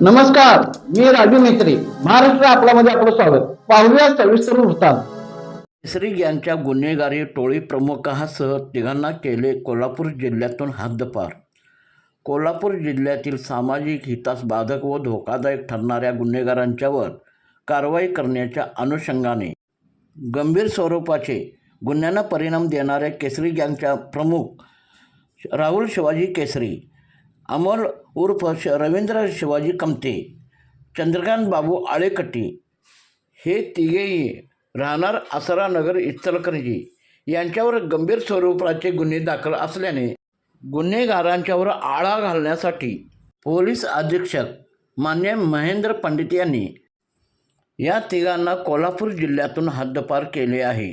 नमस्कार मी राजू मेत्री महाराष्ट्र आपल्यामध्ये आपलं स्वागत. पाहूया सविस्तर वृत्तांत. तिसरी यांच्या गुन्हेगारी टोळी प्रमुखासह तिघांना केले कोल्हापूर जिल्ह्यातून हद्दपार. कोल्हापूर जिल्ह्यातील सामाजिक हितास बाधक व धोकादायक ठरणाऱ्या गुन्हेगारांच्यावर कारवाई करण्याच्या अनुषंगाने गंभीर स्वरूपाचे गुन्ह्यांना परिणाम देणाऱ्या केसरी गँगच्या प्रमुख राहुल शिवाजी केसरी अमोल उर्फ श रवींद्र शिवाजी कमते चंद्रकांत बाबू आळेकट्टी हे तिघेही राहणार आसरा नगर इचलकरंजी. यांच्यावर गंभीर स्वरूपाचे गुन्हे दाखल असल्याने गुन्हेगारांच्यावर आळा घालण्यासाठी पोलीस अधीक्षक मान्य महेंद्र पंडित यांनी या तिघांना कोल्हापूर जिल्ह्यातून हद्दपार केले आहे.